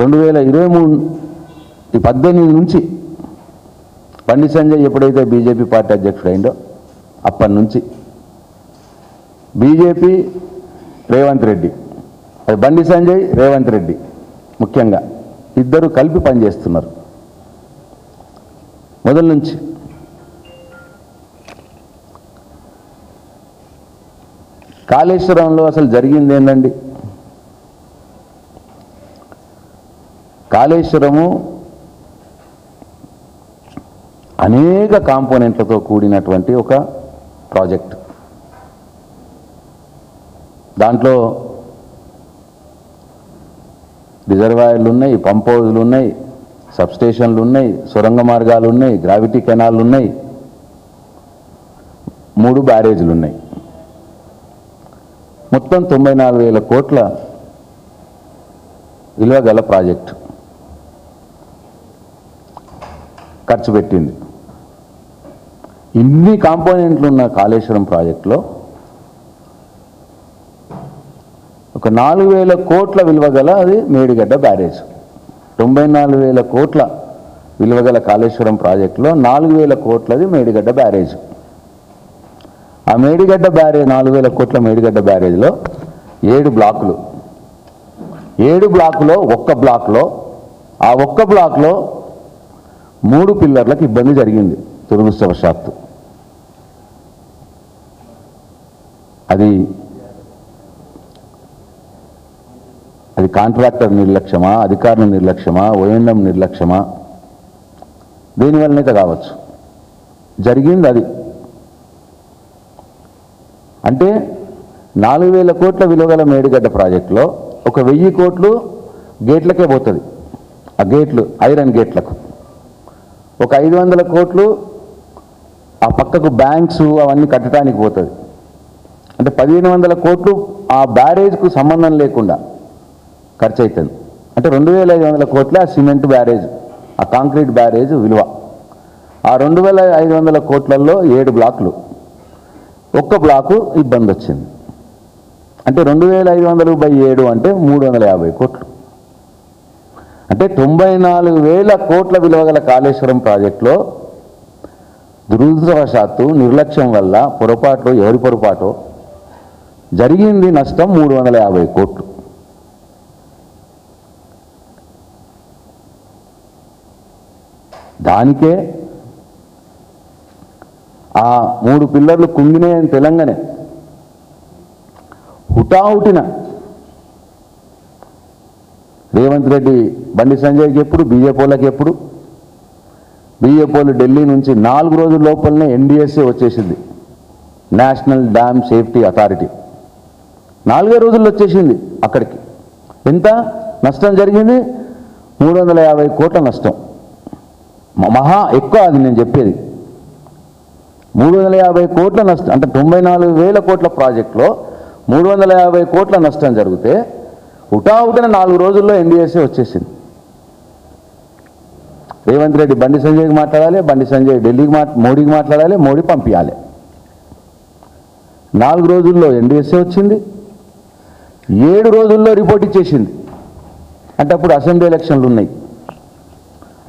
రెండు వేల ఇరవై మూడు ఈ పద్దెనిమిది నుంచి బండి సంజయ్ ఎప్పుడైతే బీజేపీ పార్టీ అధ్యక్షుడు అప్పటి నుంచి బీజేపీ రేవంత్ రెడ్డి అది బండి సంజయ్ రేవంత్ రెడ్డి ముఖ్యంగా ఇద్దరు కలిపి పనిచేస్తున్నారు. మొదల నుంచి కాళేశ్వరంలో అసలు జరిగింది ఏంటండి కాళేశ్వరము అనేక కాంపోనెంట్లతో కూడినటువంటి ఒక ప్రాజెక్ట్. దాంట్లో రిజర్వాయర్లు ఉన్నాయి పంప్ హౌజులు ఉన్నాయి సబ్స్టేషన్లు ఉన్నాయి సొరంగ మార్గాలు ఉన్నాయి గ్రావిటీ కెనాల్లు ఉన్నాయి మూడు బ్యారేజీలు ఉన్నాయి మొత్తం తొంభై నాలుగు వేల కోట్ల విలువ గల ప్రాజెక్టు. ఖర్చు పెట్టింది. ఇన్ని కాంపోనెంట్లు ఉన్న కాళేశ్వరం ప్రాజెక్టులో ఒక నాలుగు వేల కోట్ల విలువ గల అది మేడిగడ్డ బ్యారేజ్. తొంభై నాలుగు వేల కోట్ల విలువ గల కాళేశ్వరం ప్రాజెక్టులో నాలుగు వేల కోట్లది మేడిగడ్డ బ్యారేజ్. ఆ మేడిగడ్డ బ్యారేజ్ నాలుగు వేల కోట్ల మేడిగడ్డ బ్యారేజ్లో ఏడు బ్లాకులు. ఏడు బ్లాకులో ఒక్క బ్లాక్లో ఆ ఒక్క బ్లాక్లో మూడు పిల్లర్లకు ఇబ్బంది జరిగింది దురదృష్టవశాత్తు అది అది కాంట్రాక్టర్ నిర్లక్ష్యమా అధికారుల నిర్లక్ష్యమా ఓఎండం నిర్లక్ష్యమా? దేనివల్లనైతే కావచ్చు. జరిగింది అది. అంటే నాలుగు వేల కోట్ల విలువగల మేడిగడ్డ ప్రాజెక్టులో ఒక వెయ్యి కోట్లు గేట్లకే పోతుంది. ఆ గేట్లు ఐరన్ గేట్లకు. ఒక ఐదు వందల కోట్లు ఆ పక్కకు బ్యాంక్స్ అవన్నీ కట్టడానికి పోతుంది. అంటే పదిహేను వందల కోట్లు ఆ బ్యారేజ్కు సంబంధం లేకుండా ఖర్చు అవుతుంది అంటే రెండు వేల ఐదు వందల కోట్ల ఆ సిమెంట్ బ్యారేజ్ ఆ కాంక్రీట్ బ్యారేజ్ విలువ. ఆ రెండు వేల ఐదు వందల కోట్లలో ఏడు బ్లాకులు. ఒక్క బ్లాకు ఇబ్బంది వచ్చింది అంటే రెండు వేల ఐదు వందలు బై ఏడు అంటే మూడు వందల యాభై కోట్లు. అంటే తొంభై నాలుగు వేల కోట్ల విలువ గల కాళేశ్వరం ప్రాజెక్టులో దురదృష్టవశాత్తు నిర్లక్ష్యం వల్ల పొరపాటు ఎవరి పొరపాటు? జరిగింది నష్టం మూడు వందల యాభై కోట్లు. దానికే ఆ మూడు పిల్లర్లు కుంగినాయని తెలంగాణ. హుటాహుటిన రేవంత్ రెడ్డి బండి సంజయ్కి ఎప్పుడు బీజేపీలకు ఎప్పుడు? బీజేపీలు ఢిల్లీ నుంచి నాలుగు రోజుల లోపలనే ఎన్డీఎస్ఏ వచ్చేసింది. National dam safety authority. నాలుగే రోజుల్లో వచ్చేసింది అక్కడికి. ఎంత నష్టం జరిగింది మూడు వందల యాభై కోట్ల నష్టం. మహా ఎక్కువ అది నేను చెప్పేది. మూడు వందల యాభై కోట్ల నష్టం అంటే తొంభై నాలుగు వేల కోట్ల ప్రాజెక్టులో మూడు వందల యాభై కోట్ల నష్టం జరిగితే ఉటావుటిన నాలుగు రోజుల్లో ఎన్డీఎస్ఏ వచ్చేసింది. రేవంత్ రెడ్డి బండి సంజయ్కి మాట్లాడాలి బండి సంజయ్ ఢిల్లీకి మా మోడీకి మాట్లాడాలి మోడీ పంపించాలి నాలుగు రోజుల్లో ఎన్డీఎస్ఏ వచ్చింది. ఏడు రోజుల్లో రిపోర్ట్ ఇచ్చేసింది. అంటే అప్పుడు అసెంబ్లీ ఎలక్షన్లు ఉన్నాయి.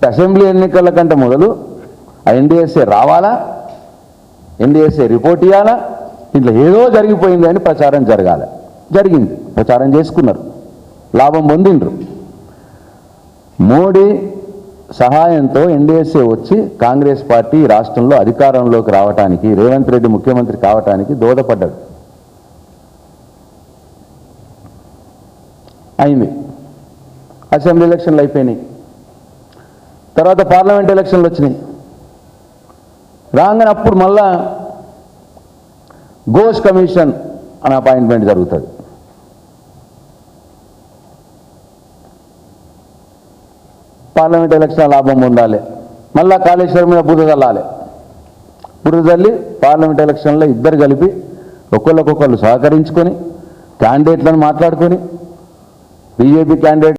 అసెంబ్లీ ఎన్నికల కంటే మొదలు ఆ ఎన్డీఎస్ఏ రావాలా? ఎన్డీఎస్ఏ రిపోర్ట్ ఇవ్వాలా ఇంట్లో ఏదో జరిగిపోయింది అని ప్రచారం జరగాలి. జరిగింది. ప్రచారం చేసుకున్నారు. లాభం పొందిండ్రు. మోడీ సహాయంతో ఎన్డీఎస్ఏ వచ్చి కాంగ్రెస్ పార్టీ రాష్ట్రంలో అధికారంలోకి రావటానికి రేవంత్ రెడ్డి ముఖ్యమంత్రి కావటానికి దోహదపడ్డాడు. అయింది. అసెంబ్లీ ఎలక్షన్లు అయిపోయినాయి. తర్వాత పార్లమెంట్ ఎలక్షన్లు వచ్చినాయి. రాగానే అప్పుడు మళ్ళా ఘోష్ కమిషన్ అనే అపాయింట్మెంట్ జరుగుతుంది. పార్లమెంట్ ఎలక్షన్ లాభం పొందాలి మళ్ళా కాళేశ్వరం మీద బురద చల్లాలి బురద చల్లి పార్లమెంట్ ఎలక్షన్లో ఇద్దరు కలిపి ఒకళ్ళకొకళ్ళు సహకరించుకొని క్యాండిడేట్లను మాట్లాడుకొని బీజేపీ క్యాండిడేట్